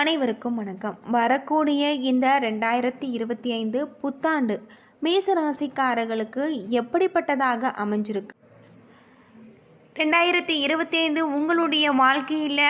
அனைவருக்கும் வணக்கம். வரக்கூடிய இந்த ரெண்டாயிரத்தி இருபத்தி ஐந்து புத்தாண்டு மேசராசிக்காரர்களுக்கு எப்படிப்பட்டதாக அமைஞ்சிருக்கு? ரெண்டாயிரத்தி இருபத்தி ஐந்து உங்களுடைய வாழ்க்கையில்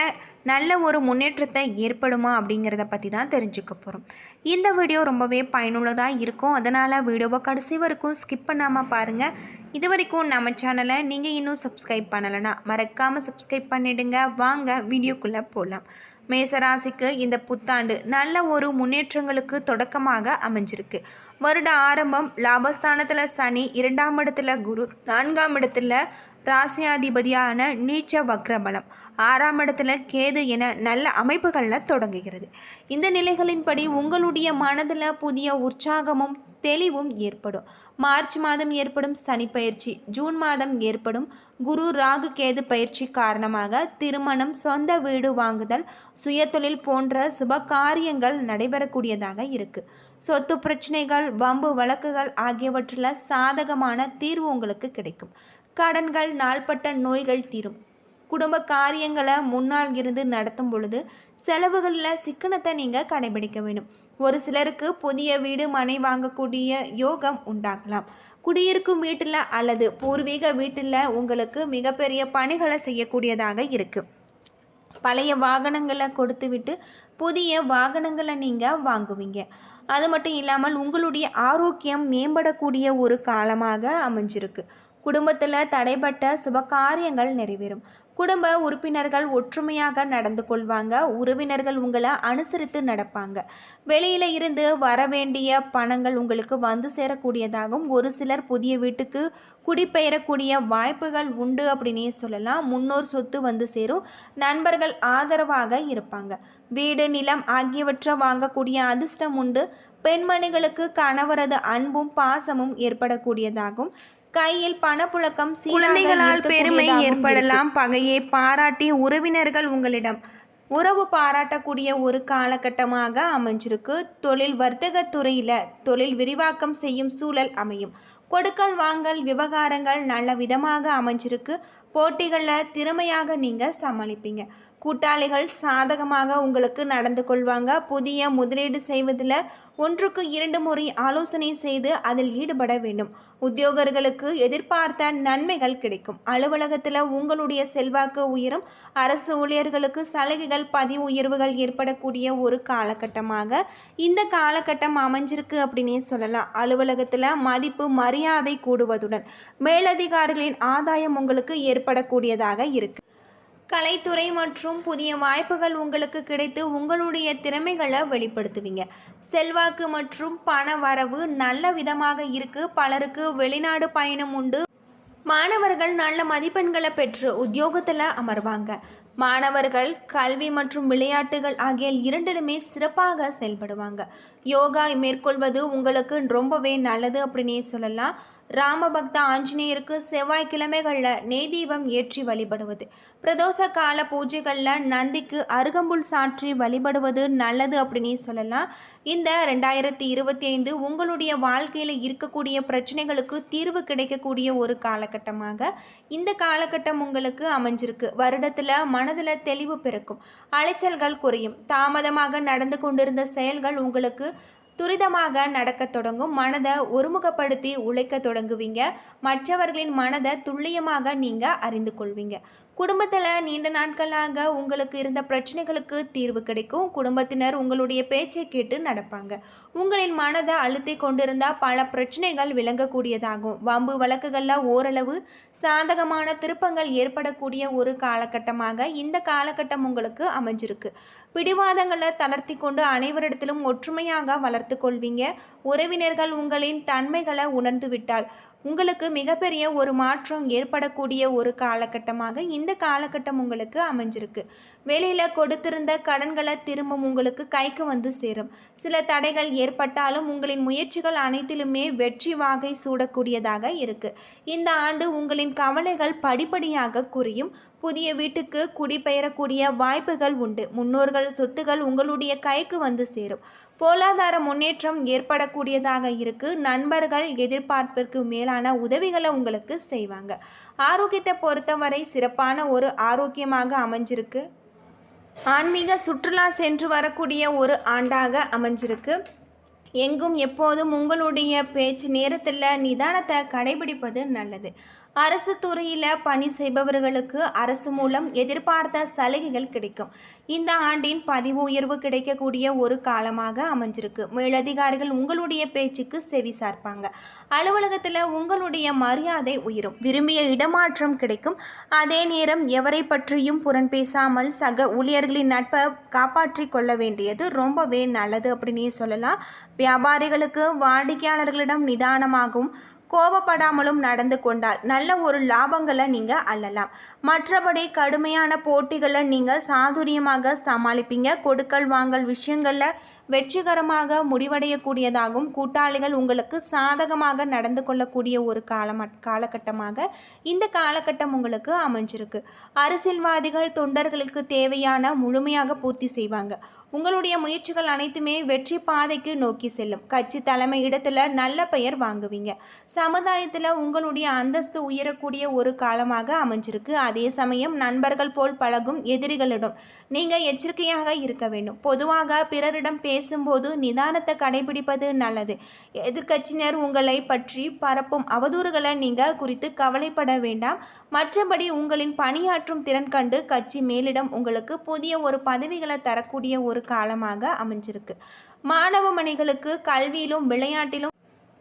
நல்ல ஒரு முன்னேற்றத்தை ஏற்படுமா அப்படிங்கிறத பற்றி தான் தெரிஞ்சுக்க போகிறோம் இந்த வீடியோ ரொம்பவே பயனுள்ளதாக இருக்கும். அதனால் வீடியோவை கடைசி வரைக்கும் ஸ்கிப் பண்ணாமல் பாருங்கள் இது வரைக்கும் நம்ம சேனலை நீங்கள் இன்னும் சப்ஸ்கிரைப் பண்ணலைன்னா மறக்காமல் சப்ஸ்கிரைப் பண்ணிவிடுங்க வாங்க வீடியோக்குள்ளே போகலாம் மேசராசிக்கு இந்த புத்தாண்டு நல்ல ஒரு முன்னேற்றங்களுக்கு தொடக்கமாக அமைஞ்சிருக்கு. வருட ஆரம்பம் லாபஸ்தானத்தில் சனி இரண்டாம் இடத்துல குரு நான்காம் இடத்துல ராசியாதிபதியான நீச்ச வக்ரபலம் ஆறாம் இடத்துல கேது என நல்ல அமைப்புகளில் தொடங்குகிறது. இந்த நிலைகளின்படி உங்களுடைய மனதில் புதிய உற்சாகமும் தெளிவும் ஏற்படும். மார்ச் மாதம் ஏற்படும் சனி பயிற்சி ஜூன் மாதம் ஏற்படும் குரு ராகு கேது பயிற்சி காரணமாக திருமணம் சொந்த வீடு வாங்குதல் சுயதொழில் போன்ற சுப காரியங்கள் நடைபெறக்கூடியதாக இருக்கு. சொத்து பிரச்சனைகள் வம்பு வழக்குகள் ஆகியவற்றில் சாதகமான தீர்வு உங்களுக்கு கிடைக்கும். கடன்கள் நாள்பட்ட நோய்கள் தீரும். குடும்ப காரியங்களை முன்னால் இருந்து நடத்தும் பொழுது செலவுகளில் சிக்கனத்தை நீங்கள் கடைபிடிக்க வேண்டும். ஒரு சிலருக்கு புதிய வீடு மனை வாங்கக்கூடிய யோகம் உண்டாகலாம். குடியிருக்கும் வீட்டில் அல்லது பூர்வீக வீட்டில் உங்களுக்கு மிகப்பெரிய பணிகளை செய்யக்கூடியதாக இருக்குது பழைய வாகனங்களை கொடுத்து விட்டு புதிய வாகனங்களை நீங்கள் வாங்குவீங்க. அது மட்டும் இல்லாமல் உங்களுடைய ஆரோக்கியம் மேம்படக்கூடிய ஒரு காலமாக அமைஞ்சிருக்கு. குடும்பத்தில் தடைப்பட்ட சுபகாரியங்கள் நிறைவேறும். குடும்ப உறுப்பினர்கள் ஒற்றுமையாக நடந்து கொள்வாங்க. உறவினர்கள் உங்களை அனுசரித்து நடப்பாங்க. வெளியில் இருந்து வர வேண்டிய பணங்கள் உங்களுக்கு வந்து சேரக்கூடியதாகவும் ஒரு சிலர் புதிய வீட்டுக்கு குடிபெயரக்கூடிய வாய்ப்புகள் உண்டு அப்படின்னே சொல்லலாம். முன்னோர் சொத்து வந்து சேரும். நண்பர்கள் ஆதரவாக இருப்பாங்க. வீடு நிலம் ஆகியவற்றை வாங்கக்கூடிய அதிர்ஷ்டம் உண்டு. பெண்மணிகளுக்கு கணவரது அன்பும் பாசமும் ஏற்படக்கூடியதாகும். கையில் பணப்புழக்கம் குழந்தைகளால் பெருமை ஏற்படலாம். பகையை பாராட்டி உறவினர்கள் உங்களிடம் உறவு பாராட்டக்கூடிய ஒரு காலகட்டமாக அமைஞ்சிருக்கு. தொழில் வர்த்தக துறையில் தொழில் விரிவாக்கம் செய்யும் சூழல் அமையும். கொடுக்கல் வாங்கல் விவகாரங்கள் நல்ல விதமாக அமைஞ்சிருக்கு. போட்டிகளில் திறமையாக நீங்கள் சமாளிப்பீங்க. கூட்டாளிகள் சாதகமாக உங்களுக்கு நடந்து கொள்வாங்க. புதிய முதலீடு செய்வதில் ஒன்றுக்கு இரண்டு முறை ஆலோசனை செய்து அதில் ஈடுபட வேண்டும். உத்தியோகர்களுக்கு எதிர்பார்த்த நன்மைகள் கிடைக்கும். அலுவலகத்தில் உங்களுடைய செல்வாக்கு உயரும். அரசு ஊழியர்களுக்கு சலுகைகள் பதிவு உயர்வுகள் ஏற்படக்கூடிய ஒரு காலகட்டமாக இந்த காலகட்டம் அமைஞ்சிருக்கு அப்படின்னே சொல்லலாம். அலுவலகத்தில் மதிப்பு மரியாதை கூடுவதுடன் மேலதிகாரிகளின் ஆதாயம் உங்களுக்கு ஏற்படக்கூடியதாக இருக்குது கலைத்துறை மற்றும் புதிய வாய்ப்புகள் உங்களுக்கு கிடைத்து உங்களுடைய திறமைகளை வெளிப்படுத்துவீங்க. செல்வாக்கு மற்றும் பண வரவு நல்ல விதமாக இருக்கு. பலருக்கு வெளிநாடு பயணம் உண்டு. மாணவர்கள் நல்ல மதிப்பெண்களை பெற்று உத்தியோகத்தில் அமர்வாங்க. மாணவர்கள் கல்வி மற்றும் விளையாட்டுகள் ஆகிய இரண்டிலுமே சிறப்பாக செயல்படுவாங்க. யோகா மேற்கொள்வது உங்களுக்கு ரொம்பவே நல்லது அப்படின்னே சொல்லலாம். ராமபக்த ஆஞ்சநேயருக்கு செவ்வாய்க்கிழமைகளில் நெய்தீபம் ஏற்றி வழிபடுவது. பிரதோஷ கால பூஜைகளில் நந்திக்கு அருகம்புல் சாற்றி வழிபடுவது நல்லது அப்படின்னு சொல்லலாம். இந்த ரெண்டாயிரத்தி இருபத்தி ஐந்து உங்களுடைய வாழ்க்கையில் இருக்கக்கூடிய பிரச்சனைகளுக்கு தீர்வு கிடைக்கக்கூடிய ஒரு காலகட்டமாக இந்த காலகட்டம் உங்களுக்கு அமைஞ்சிருக்கு. வருடத்தில் மனதில் தெளிவு பிறக்கும். அலைச்சல்கள் குறையும். தாமதமாக நடந்து கொண்டிருந்த செயல்கள் உங்களுக்கு துரிதமாக நடக்க தொடங்கும். மனதை ஒருமுகப்படுத்தி உழைக்க தொடங்குவீங்க. மற்றவர்களின் மனதை துல்லியமாக நீங்கள் அறிந்து கொள்வீங்க. குடும்பத்தில் நீண்ட நாட்களாக உங்களுக்கு இருந்த பிரச்சனைகளுக்கு தீர்வு கிடைக்கும். குடும்பத்தினர் உங்களுடைய பேச்சை கேட்டு நடப்பாங்க. உங்களின் மனதை அழுத்தி கொண்டிருந்தால் பல பிரச்சனைகள் விளங்கக்கூடியதாகும். வம்பு வழக்குகளில் ஓரளவு சாதகமான திருப்பங்கள் ஏற்படக்கூடிய ஒரு காலகட்டமாக இந்த காலகட்டம் உங்களுக்கு அமைஞ்சிருக்கு. பிடிவாதங்களை தளர்த்தி கொண்டு அனைவரிடத்திலும் ஒற்றுமையாக வளர்த்து கொள்வீங்க. உறவினர்கள் உங்களின் தன்மைகளை உணர்ந்து விட்டால் உங்களுக்கு மிகப்பெரிய ஒரு மாற்றம் ஏற்படக்கூடிய ஒரு காலகட்டமாக இந்த காலகட்டம் உங்களுக்கு அமைஞ்சிருக்கு. வெளியில் கொடுத்திருந்த கடன்களை திரும்பவும் உங்களுக்கு கைக்கு வந்து சேரும். சில தடைகள் ஏற்பட்டாலும் உங்களின் முயற்சிகள் அனைத்திலுமே வெற்றி வாகை சூடக்கூடியதாக இருக்குது இந்த ஆண்டு உங்களின் கவலைகள் படிப்படியாக குறையும். புதிய வீட்டுக்கு குடிபெயரக்கூடிய வாய்ப்புகள் உண்டு. முன்னோர்கள் சொத்துகள் உங்களுடைய கைக்கு வந்து சேரும். பொருளாதார முன்னேற்றம் ஏற்படக்கூடியதாக இருக்கு. நண்பர்கள் எதிர்பார்ப்பிற்கு மேலான உதவிகளை உங்களுக்கு செய்வாங்க. ஆரோக்கியத்தை பொறுத்தவரை சிறப்பான ஒரு ஆரோக்கியமாக அமைஞ்சிருக்கு. ஆன்மீக சுற்றுலா சென்று வரக்கூடிய ஒரு ஆண்டாக அமைஞ்சிருக்கு. எங்கும் எப்போதும் உங்களுடைய பேச்சு நேரத்தில் நிதானத்தை கடைபிடிப்பது நல்லது. அரசு துறையில் பணி செய்பவர்களுக்கு அரசு மூலம் எதிர்பார்த்த சலுகைகள் கிடைக்கும். இந்த ஆண்டின் பதிவு உயர்வு கிடைக்கக்கூடிய ஒரு காலமாக அமைஞ்சிருக்கு. மேலதிகாரிகள் உங்களுடைய பேச்சுக்கு செவி சார்ப்பாங்க. அலுவலகத்தில் உங்களுடைய மரியாதை உயரும். விரும்பிய இடமாற்றம் கிடைக்கும். அதே நேரம் எவரை பற்றியும் புறன் பேசாமல் சக ஊழியர்களின் நட்பை காப்பாற்றி கொள்ள வேண்டியது ரொம்பவே நல்லது அப்படின்னே சொல்லலாம். வியாபாரிகளுக்கு வாடிக்கையாளர்களிடம் நிதானமாகவும் கோபப்படாமலும் நடந்து கொண்டால் நல்ல ஒரு லாபங்களை நீங்கள் அள்ளலாம். மற்றபடி கடுமையான போட்டிகளை நீங்கள் சாதுரியமாக சமாளிப்பீங்க. கொடுக்கல் வாங்கல் விஷயங்களில் வெற்றிகரமாக முடிவடையக்கூடியதாகவும் கூட்டாளிகள் உங்களுக்கு சாதகமாக நடந்து கொள்ளக்கூடிய ஒரு காலம் காலகட்டமாக இந்த காலகட்டம் உங்களுக்கு அமைஞ்சிருக்கு. அரசியல்வாதிகள் தொண்டர்களுக்கு தேவையான முழுமையாக பூர்த்தி செய்வாங்க. உங்களுடைய முயற்சிகள் அனைத்துமே வெற்றி பாதைக்கு நோக்கி செல்லும். கட்சி தலைமை இடத்துல நல்ல பெயர் வாங்குவீங்க. சமுதாயத்தில் உங்களுடைய அந்தஸ்து உயரக்கூடிய ஒரு காலமாக அமைஞ்சிருக்கு. அதே சமயம் நண்பர்கள் போல் பழகும் எதிரிகளிடம் நீங்கள் எச்சரிக்கையாக இருக்க வேண்டும். பொதுவாக பிறரிடம் பேசும்போது நிதானத்தை கடைபிடிப்பது நல்லது. எதிர்கட்சியினர் உங்களை பற்றி பரப்பும் அவதூறுகளை நீங்கள் குறித்து கவலைப்பட வேண்டாம். மற்றபடி உங்களின் பணியாற்றும் திறன் கண்டு கட்சி மேலிடம் உங்களுக்கு புதிய ஒரு பதவிகளை தரக்கூடிய ஒரு காலமாக அமைஞ்சிருக்கு. மாணவ மணிகளுக்கு கல்வியிலும் விளையாட்டிலும்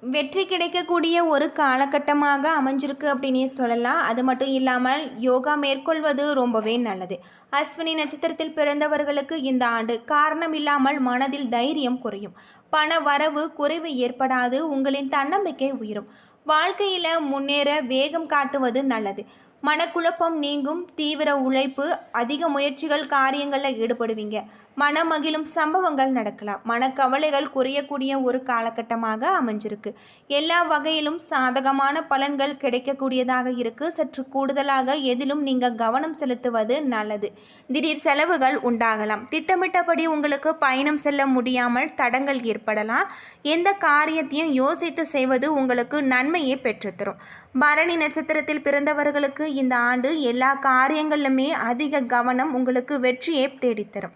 வெற்றி கிடைக்கக்கூடிய ஒரு காலகட்டமாக அமைஞ்சிருக்கு அப்படின்னே சொல்லலாம். அது மட்டும் இல்லாமல் யோகா மேற்கொள்வது ரொம்பவே நல்லது. அஸ்வினி நட்சத்திரத்தில் பிறந்தவர்களுக்கு இந்த ஆண்டு காரணம் இல்லாமல் மனதில் தைரியம் குறையும். பண வரவு குறைவு ஏற்படாது. உங்களின் தன்னம்பிக்கை உயரும். வாழ்க்கையில் முன்னேற வேகம் காட்டுவது நல்லது. மனக்குழப்பம் நீங்கும் தீவிர உழைப்பு அதிக முயற்சிகள் காரியங்களில் ஈடுபடுவீங்க. மனமகிழும் சம்பவங்கள் நடக்கலாம். மனக்கவலைகள் குறையக்கூடிய ஒரு காலகட்டமாக அமைஞ்சிருக்கு. எல்லா வகையிலும் சாதகமான பலன்கள் கிடைக்கக்கூடியதாக இருக்கு. சற்று கூடுதலாக எதிலும் நீங்கள் கவனம் செலுத்துவது நல்லது. திடீர் செலவுகள் உண்டாகலாம். திட்டமிட்டபடி உங்களுக்கு பயணம் செல்ல முடியாமல் தடங்கள் ஏற்படலாம். எந்த காரியத்தையும் யோசித்து செய்வது உங்களுக்கு நன்மையை பெற்றுத்தரும். பரணி நட்சத்திரத்தில் பிறந்தவர்களுக்கு இந்த ஆண்டு எல்லா காரியங்களிலுமே அதிக கவனம் உங்களுக்கு வெற்றியை தேடித்தரும்.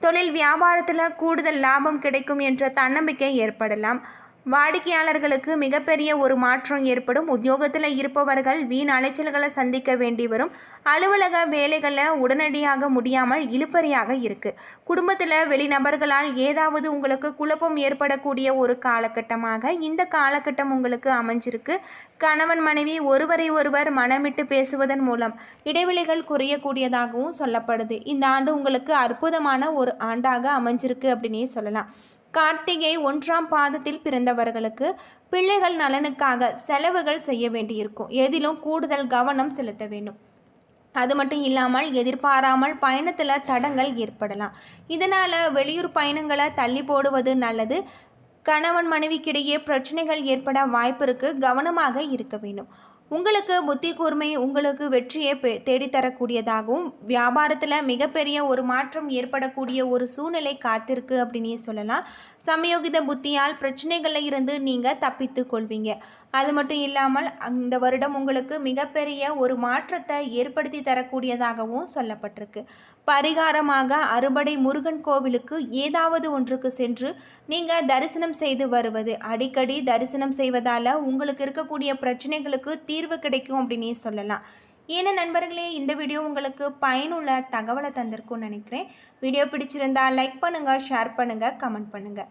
தொழில் வியாபாரத்தில் கூடுதல் லாபம் கிடைக்கும் என்ற தன்னம்பிக்கை ஏற்படலாம். வாடிக்கையாளர்களுக்கு மிகப்பெரிய ஒரு மாற்றம் ஏற்படும். உத்தியோகத்தில் இருப்பவர்கள் வீண் அலைச்சல்களை சந்திக்க வேண்டி வரும். அலுவலக வேலைகளை உடனடியாக முடியாமல் இழுப்பறியாக இருக்குது குடும்பத்தில் வெளிநபர்களால் ஏதாவது உங்களுக்கு குழப்பம் ஏற்படக்கூடிய ஒரு காலகட்டமாக இந்த காலகட்டம் உங்களுக்கு அமைஞ்சிருக்கு. கணவன் மனைவி ஒருவரை ஒருவர் மனமிட்டு பேசுவதன் மூலம் இடைவெளிகள் குறையக்கூடியதாகவும் சொல்லப்படுது. இந்த ஆண்டு உங்களுக்கு அற்புதமான ஒரு ஆண்டாக அமைஞ்சிருக்கு அப்படின்னே சொல்லலாம். கார்த்திகை ஒன்றாம் பாதத்தில் பிறந்தவர்களுக்கு பிள்ளைகள் நலனுக்காக செலவுகள் செய்ய வேண்டியிருக்கும். எதிலும் கூடுதல் கவனம் செலுத்த வேண்டும். அது மட்டும் இல்லாமல் எதிர்பாராமல் பயணத்தில் தடங்கள் ஏற்படலாம். இதனால் வெளியூர் பயணங்களை தள்ளி போடுவது நல்லது. கணவன் மனைவிக்கிடையே பிரச்சனைகள் ஏற்பட வாய்ப்பு இருக்கு. கவனமாக இருக்க வேண்டும். உங்களுக்கு புத்தி கூர்மை உங்களுக்கு வெற்றியை தேடித்தரக்கூடியதாகவும் வியாபாரத்தில் மிகப்பெரிய ஒரு மாற்றம் ஏற்படக்கூடிய ஒரு சூழ்நிலை காத்திருக்கு அப்படின்னே சொல்லலாம். சமயோகித புத்தியால் பிரச்சனைகளில் இருந்து நீங்கள் தப்பித்து கொள்வீங்க. அது மட்டும் இல்லாமல் அந்த வருடம் உங்களுக்கு மிகப்பெரிய ஒரு மாற்றத்தை ஏற்படுத்தி தரக்கூடியதாகவும் சொல்லப்பட்டிருக்கு. பரிகாரமாக அறுபடை முருகன் கோவிலுக்கு ஏதாவது ஒன்றுக்கு சென்று நீங்கள் தரிசனம் செய்து வருவது. அடிக்கடி தரிசனம் செய்வதால் உங்களுக்கு இருக்கக்கூடிய பிரச்சனைகளுக்கு தீர்வு கிடைக்கும் அப்படின்னே சொல்லலாம். ஏன்னா நண்பர்களே இந்த வீடியோ உங்களுக்கு பயனுள்ள தகவலை தந்திருக்கும்னு நினைக்கிறேன். வீடியோ பிடிச்சிருந்தா லைக் பண்ணுங்கள் ஷேர் பண்ணுங்கள் கமெண்ட் பண்ணுங்கள்